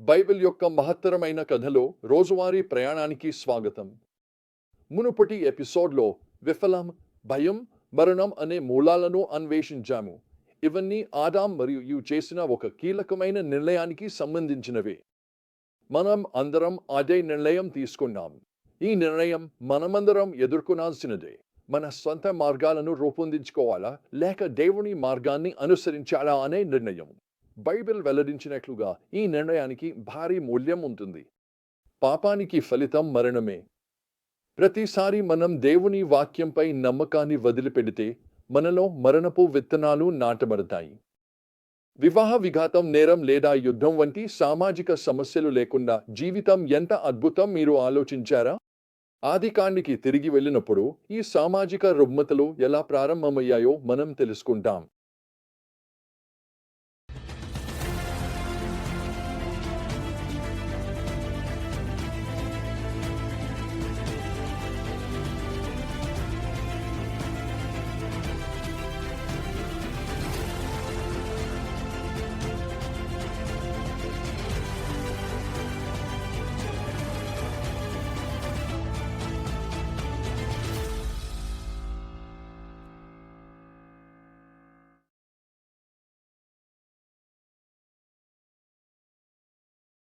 Bible యొక్క మహత్తరమైన కథలో రోజువారీ ప్రయాణానికి స్వాగతం. మునుపటి ఎపిసోడ్లో విఫలం భయం మరణం అనే మూలాలను అన్వేషించాము. ఇవన్నీ ఆదాం మరియు యు చేసిన ఒక కీలకమైన నిర్ణయానికి సంబంధించినవే. మనం అందరం అదే నిర్ణయం తీసుకున్నాం. ఈ నిర్ణయం మనమందరం ఎదుర్కొనాల్సినదే. మన సొంత మార్గాలను రూపొందించుకోవాలా? లేక దేవుని మార్గాన్ని అనుసరించాలా అనే నిర్ణయం? బైబిల్ వెల్లడించినట్లుగా ఈ నిర్ణయానికి భారీ మూల్యం ఉంటుంది. పాపానికి ఫలితం మరణమే. ప్రతిసారి మనం దేవుని వాక్యంపై నమ్మకాన్ని వదిలిపెడితే మనలో మరణపు విత్తనాలు నాటబడతాయి. వివాహ విఘాతం నేరం లేదా యుద్ధం వంటి సామాజిక సమస్యలు లేకుండా జీవితం ఎంత అద్భుతం మీరు ఆలోచించారా? ఆదికాండికి తిరిగి వెళ్ళినప్పుడు ఈ సామాజిక రుగ్మతలు ఎలా ప్రారంభమయ్యాయో మనం తెలుసుకుంటాం.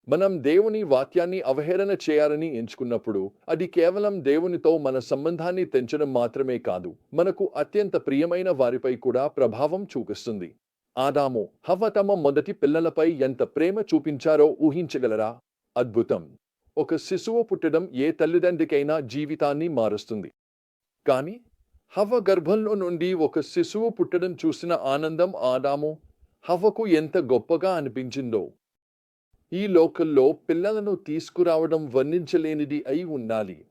మనం దేవుని వాక్యాన్ని అవహేళన చేయాలని ఎంచుకున్నప్పుడు అది కేవలం దేవునితో మన సంబంధాన్ని తెంచడం మాత్రమే కాదు మనకు అత్యంత ప్రియమైన వారిపై కూడా ప్రభావం చూపిస్తుంది. ఆదాము హవ్వ తమ మొదటి పిల్లలపై ఎంత ప్రేమ చూపించారో ఊహించగలరా? అద్భుతం! ఒక శిశువు పుట్టడం ఏ తల్లిదండ్రికైనా జీవితాన్ని మారుస్తుంది. కానీ హవ్వ గర్భంలో నుండి ఒక శిశువు పుట్టడం చూసిన ఆనందం ఆదాము హవ్వకు ఎంత గొప్పగా అనిపించిందో. ఈ లోకల్లో పిల్లలను తీసుకురావడం వర్ణించలేనిది అయి ఉండాలి.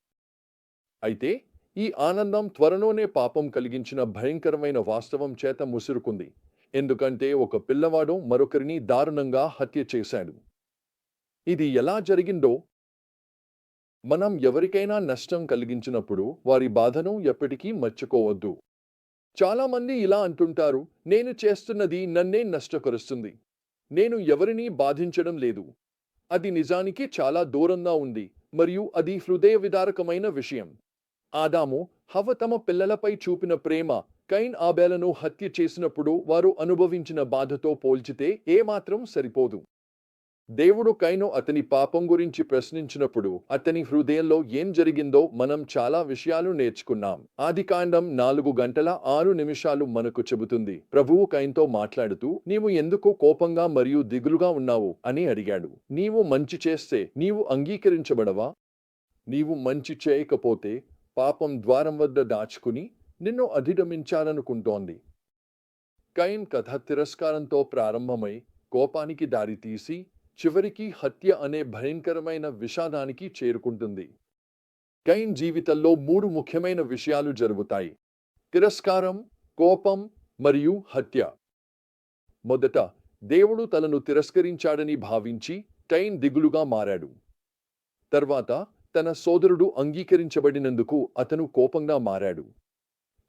అయితే ఈ ఆనందం త్వరలోనే పాపం కలిగించిన భయంకరమైన వాస్తవం చేత ముసురుకుంది. ఎందుకంటే ఒక పిల్లవాడు మరొకరిని దారుణంగా హత్య చేశాడు. ఇది ఎలా జరిగిందో? మనం ఎవరికైనా నష్టం కలిగించినప్పుడు వారి బాధను ఎప్పటికీ మర్చిపోవద్దు. చాలామంది ఇలా అంటుంటారు నేను చేస్తున్నది నన్నే నష్టపరుస్తుంది. నేను ఎవరినీ బాధించడం లేదు. అది నిజానికి చాలా దూరంగా ఉంది మరియు అది హృదయ విదారకమైన విషయం. ఆదాము హవ తమ పిల్లలపై చూపిన ప్రేమ కైన్ ఆబేలను హత్య చేసినప్పుడు వారు అనుభవించిన బాధతో పోల్చితే ఏమాత్రం సరిపోదు. దేవుడు కైను అతని పాపం గురించి ప్రశ్నించినప్పుడు అతని హృదయంలో ఏం జరిగిందో మనం చాలా విషయాలు నేర్చుకున్నాం. ఆదికాండం నాలుగు గంటల ఆరు నిమిషాలు మనకు చెబుతుంది. ప్రభువు కైన్తో మాట్లాడుతూ నీవు ఎందుకు కోపంగా మరియు దిగులుగా ఉన్నావు? అని అడిగాడు. నీవు మంచి చేస్తే నీవు అంగీకరించబడవా? నీవు మంచి చేయకపోతే పాపం ద్వారం వద్ద దాచుకుని నిన్ను అధిగమించాలనుకుంటోంది. కైన్ కథ తిరస్కారంతో ప్రారంభమై కోపానికి దారితీసి చివరికి హత్య అనే భయంకరమైన విషాదానికి చేరుకుంటుంది. కైన్ జీవితంలో మూడు ముఖ్యమైన విషయాలు జరుగుతాయి. తిరస్కారం కోపం మరియు హత్య. మొదట దేవుడు తనను తిరస్కరించాడని భావించి కైన్ దిగులుగా మారాడు. తర్వాత తన సోదరుడు అంగీకరించబడినందుకు అతను కోపంగా మారాడు.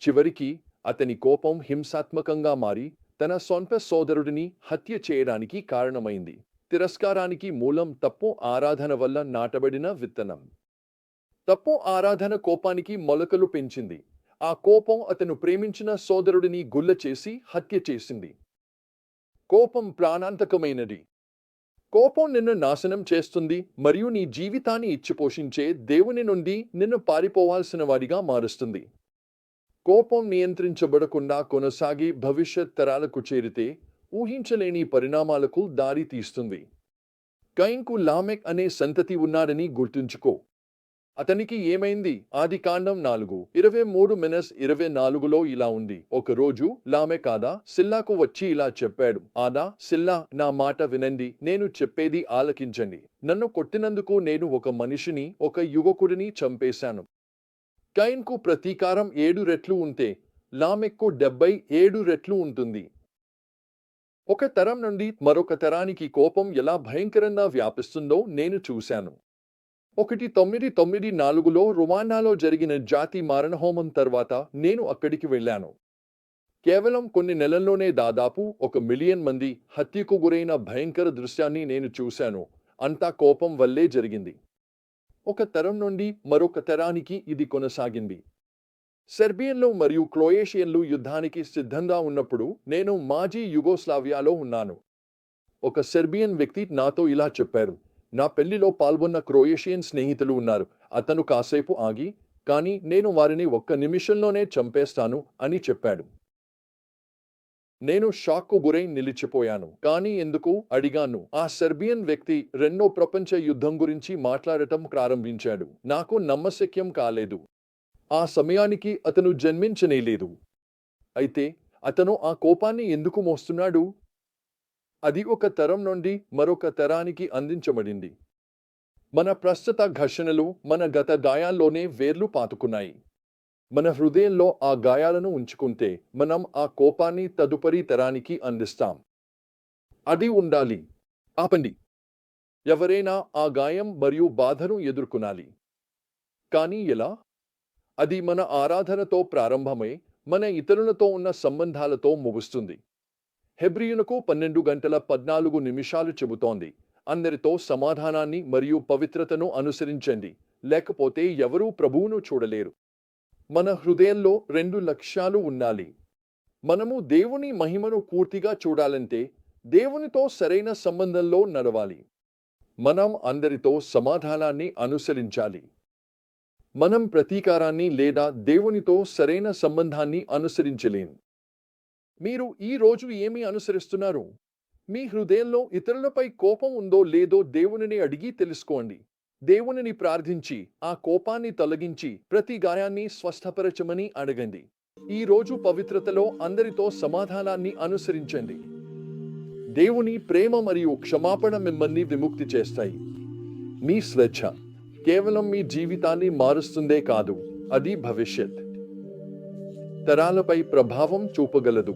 చివరికి అతని కోపం హింసాత్మకంగా మారి తన సొంత సోదరుడిని హత్య చేయడానికి కారణమైంది. తిరస్కారానికి మూలం తప్పు ఆరాధన వల్ల నాటబడిన విత్తనం. తప్పు ఆరాధన కోపానికి మొలకలు పెంచింది. ఆ కోపం అతను ప్రేమించిన సోదరుడిని గుల్ల చేసి హత్య చేసింది. కోపం ప్రాణాంతకమైనది. కోపం నిన్ను నాశనం చేస్తుంది మరియు నీ జీవితాన్ని ఇచ్చిపోషించే దేవుని నుండి నిన్ను పారిపోవాల్సిన వాడిగా మారుస్తుంది. కోపం నియంత్రించబడకుండా కొనసాగి భవిష్యత్ తరాలకు చేరితే ఊహించలేని పరిణామాలకు దారి తీస్తుంది. కైన్కు లామెక్ అనే సంతతి ఉన్నాడని గుర్తుంచుకో. అతనికి ఏమైంది? ఆది కాండం నాలుగు ఇరవై మూడు మినస్ ఇరవై నాలుగులో ఇలా ఉంది. ఒకరోజు లామెక్ ఆదా సిల్లాకు వచ్చి ఇలా చెప్పాడు ఆదా సిల్లా నా మాట వినండి నేను చెప్పేది ఆలకించండి. నన్ను కొట్టినందుకు నేను ఒక మనిషిని ఒక యువకుడిని చంపేశాను. కైన్కు ప్రతీకారం ఏడు రెట్లు ఉంటే లామెక్కు డెబ్బై ఏడు రెట్లు ఉంటుంది. ఒక తరం నుండి మరొక తరానికి కోపం ఎలా భయంకరంగా వ్యాపిస్తుందో నేను చూశాను. ఒకటి తొమ్మిది తొమ్మిది నాలుగులో రువాండాలో జరిగిన జాతి మారణహోమం తర్వాత నేను అక్కడికి వెళ్ళాను. కేవలం కొన్ని నెలల్లోనే దాదాపు ఒక మిలియన్ మంది హత్యకు గురైన భయంకర దృశ్యాన్ని నేను చూశాను. అంతా కోపం వల్లే జరిగింది. ఒక తరం నుండి మరొక తరానికి ఇది కొనసాగింది. సెర్బియన్లు మరియు క్రొయేషియన్లు యుద్ధానికి సిద్ధంగా ఉన్నప్పుడు నేను మాజీ యుగోస్లావియాలో ఉన్నాను. ఒక సెర్బియన్ వ్యక్తి నాతో ఇలా చెప్పారు. నా పెళ్ళిలో పాల్గొన్న క్రొయేషియన్ స్నేహితులు ఉన్నారు. అతను కాసేపు ఆగి కానీ నేను వారిని ఒక్క నిమిషంలోనే చంపేస్తాను అని చెప్పాడు. నేను షాక్కు గురై నిలిచిపోయాను. కానీ ఎందుకు? అడిగాను. ఆ సెర్బియన్ వ్యక్తి రెండో ప్రపంచ యుద్ధం గురించి మాట్లాడటం ప్రారంభించాడు. నాకు నమ్మశక్యం కాలేదు. ఆ సమయానికి అతను జన్మించనేలేదు. అయితే అతను ఆ కోపాన్ని ఎందుకు మోస్తున్నాడు? అది ఒక తరం నుండి మరొక తరానికి అందించబడింది. మన ప్రస్తుత ఘర్షణలు మన గత గాయాల్లోనే వేర్లు పాతుకున్నాయి. మన హృదయంలో ఆ గాయాలను ఉంచుకుంటే మనం ఆ కోపాన్ని తదుపరి తరానికి అందిస్తాం. అది ఉండాలి. ఆపండి. ఎవరైనా ఆ గాయం మరియు బాధను ఎదుర్కొనాలి. కానీ ఎలా? అది మన ఆరాధనతో ప్రారంభమై మన ఇతరులతో ఉన్న సంబంధాలతో ముగుస్తుంది. హెబ్రియునకు పన్నెండు గంటల పద్నాలుగు నిమిషాలు చెబుతోంది. అందరితో సమాధానాన్ని మరియు పవిత్రతను అనుసరించండి. లేకపోతే ఎవరూ ప్రభువును చూడలేరు. మన హృదయంలో రెండు లక్ష్యాలు ఉండాలి. మనము దేవుని మహిమను పూర్తిగా చూడాలంటే దేవునితో సరైన సంబంధంలో నడవాలి. మనం అందరితో సమాధానాన్ని అనుసరించాలి. మనం ప్రతీకారాన్ని లేదా దేవునితో సరైన సంబంధాన్ని అనుసరించలేం. మీరు ఈ రోజు ఏమి అనుసరిస్తున్నారు? మీ హృదయంలో ఇతరులపై కోపం ఉందో లేదో దేవునిని అడిగి తెలుసుకోండి. దేవునిని ప్రార్థించి ఆ కోపాన్ని తొలగించి ప్రతి గాయాన్ని స్వస్థపరచమని అడగండి. ఈ రోజు పవిత్రతలో అందరితో సమాధానాన్ని అనుసరించండి. దేవుని ప్రేమ మరియు క్షమాపణ మిమ్మల్ని విముక్తి చేస్తాయి. మీ స్వేచ్ఛ. కేవలం మీ జీవితాన్ని మారుస్తుందే కాదు అది భవిష్యత్. తరాలపై ప్రభావం చూపగలదు.